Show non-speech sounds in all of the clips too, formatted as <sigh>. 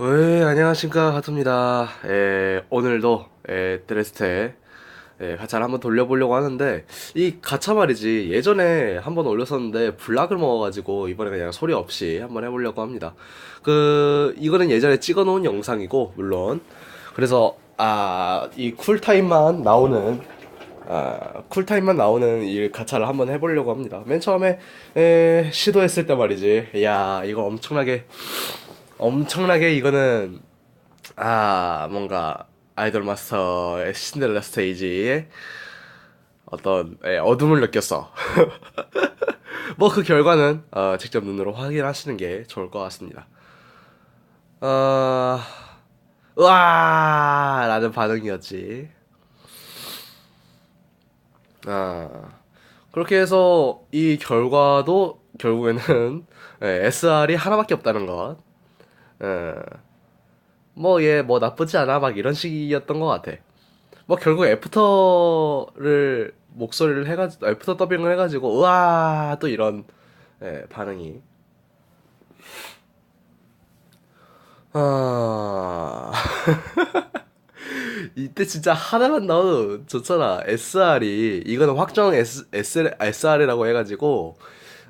네, 안녕하십니까, 하트입니다. 에, 오늘도, 에, 드레스테, 에, 가차를 한번 돌려보려고 하는데, 이 가차 말이지, 예전에 한번 올렸었는데, 블락을 먹어가지고, 이번에 그냥 소리 없이 한번 해보려고 합니다. 그, 이거는 예전에 찍어놓은 영상이고, 물론. 그래서, 아, 이 쿨타임만 나오는, 아, 쿨타임만 나오는 이 가차를 한번 해보려고 합니다. 맨 처음에, 에, 시도했을 때 말이지, 야 이거 엄청나게, 엄청나게 이거는 아 뭔가 아이돌 마스터의 신데렐라 스테이지에 어떤 예, 어둠을 느꼈어. <laughs> 뭐 그 결과는 어, 직접 눈으로 확인하시는 게 좋을 것 같습니다. 어, 으아 라는 반응이었지. 아 그렇게 해서 이 결과도 결국에는 예, SR이 하나밖에 없다는 것. 예. 뭐, 얘, 뭐, 나쁘지 않아. 막 이런 식이었던 것 같아. 뭐, 결국 애프터를, 목소리를 해가지고, 애프터 더빙을 해가지고, 으아! 또 이런, 예, 반응이. 아. <laughs> 이때 진짜 하나만 나와도 좋잖아. SR이, 이거는 확정 S, S, SR이라고 해가지고,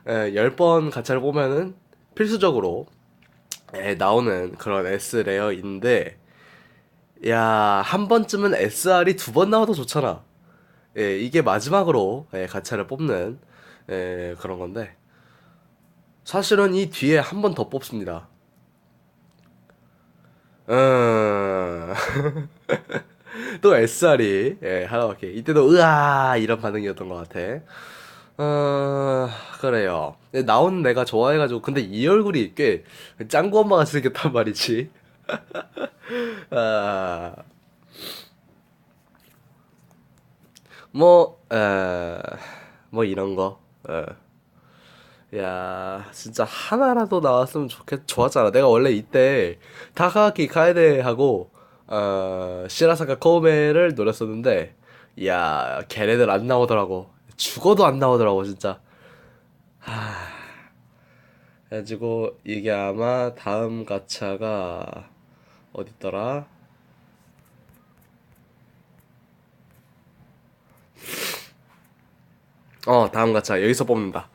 예, 10번 가차를 보면은 필수적으로 에 나오는 그런 S 레어인데 야, 한 번쯤은 SR이 두 번 나와도 좋잖아. 예, 이게 마지막으로 예, 가차를 뽑는 예, 그런 건데 사실은 이 뒤에 한 번 더 뽑습니다. 음... <laughs> 또 SR이 예, 하나밖에 이때도 으아 이런 반응이었던 것 같아. 어, 그래요. 나온 내가 좋아해가지고, 근데 이 얼굴이 꽤 짱구 엄마가 생겼단 말이지. <laughs> 아, 뭐, 에, 뭐 이런 거. 에. 야, 진짜 하나라도 나왔으면 좋겠, 좋았잖아. 내가 원래 이때 다카키 카에데 하고, 어, 시라사카 코우메를 노렸었는데, 야, 걔네들 안 나오더라고. 죽어도 안 나오더라고, 진짜. 하... 그래가지고, 이게 아마 다음 가차가, 어딨더라? 어, 다음 가차. 여기서 뽑는다.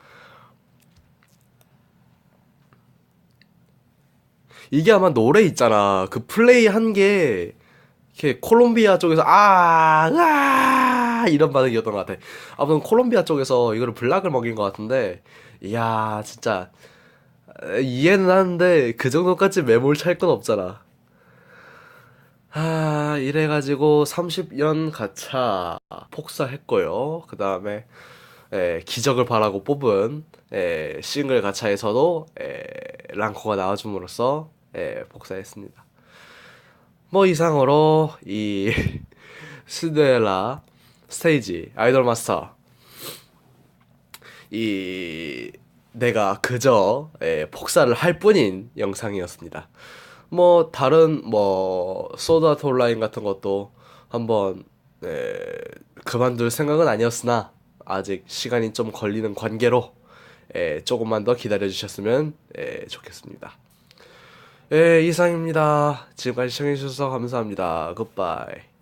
이게 아마 노래 있잖아. 그 플레이 한 게, 이렇게 콜롬비아 쪽에서, 아, 으 아, <laughs> 이런 반응이었던 것 같아. 아무튼 콜롬비아 쪽에서 이거를 블락을 먹인 것 같은데, 이야, 진짜, 에, 이해는 하는데, 그 정도까지 매몰 찰 건 없잖아. 아, 이래가지고 30연 가차 폭사했고요. 그 다음에 기적을 바라고 뽑은 에, 싱글 가차에서도 에, 랑코가 나와줌으로써 에, 복사했습니다. 뭐 이상으로 이 <laughs> 신데렐라 스테이지 아이돌 마스터 이 내가 그저 에, 복사를 할 뿐인 영상이었습니다. 뭐 다른 뭐 소드 아트 온라인 같은 것도 한번 에, 그만둘 생각은 아니었으나 아직 시간이 좀 걸리는 관계로 에, 조금만 더 기다려 주셨으면 에, 좋겠습니다. 예, 이상입니다. 지금까지 시청해 주셔서 감사합니다. 굿바이.